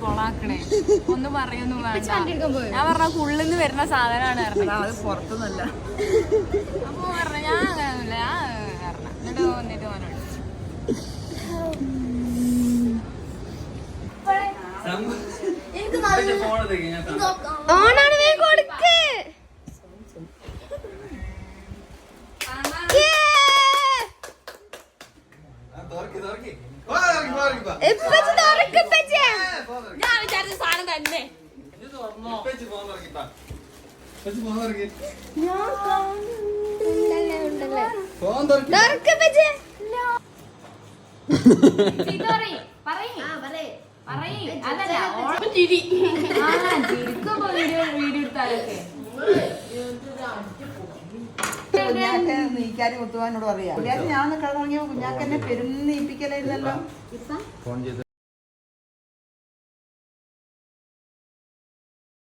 കൊളാക്കണേ? ഒന്നും പറയൊന്നും വേണ്ട? ഞാൻ പറഞ്ഞ ഉള്ളിന്ന് വരുന്ന സാധനമാണ് അത് പുറത്തുനിന്നല്ല അപ്പൊ പറഞ്ഞ ഞാൻ അങ്ങനെയൊന്നുമില്ല ഞാൻ പറഞ്ഞ. എന്നിട്ട് വന്നിട്ട് മോനോട് ഓണാണ് വേഗം കൊടുക്ക്. ഞാൻ വിചാരിച്ച സാധനം തന്നെ. ഉണ്ടല്ലേ, നീക്കാരി മുത്തുവാനോട് പറയാം. ഞാൻ കിടന്നുറങ്ങിയപ്പോ കുഞ്ഞാക്ക് എന്നെ പെരും നീപ്പിക്കലായിരുന്നല്ലോ ഫോൺ ചെയ്ത്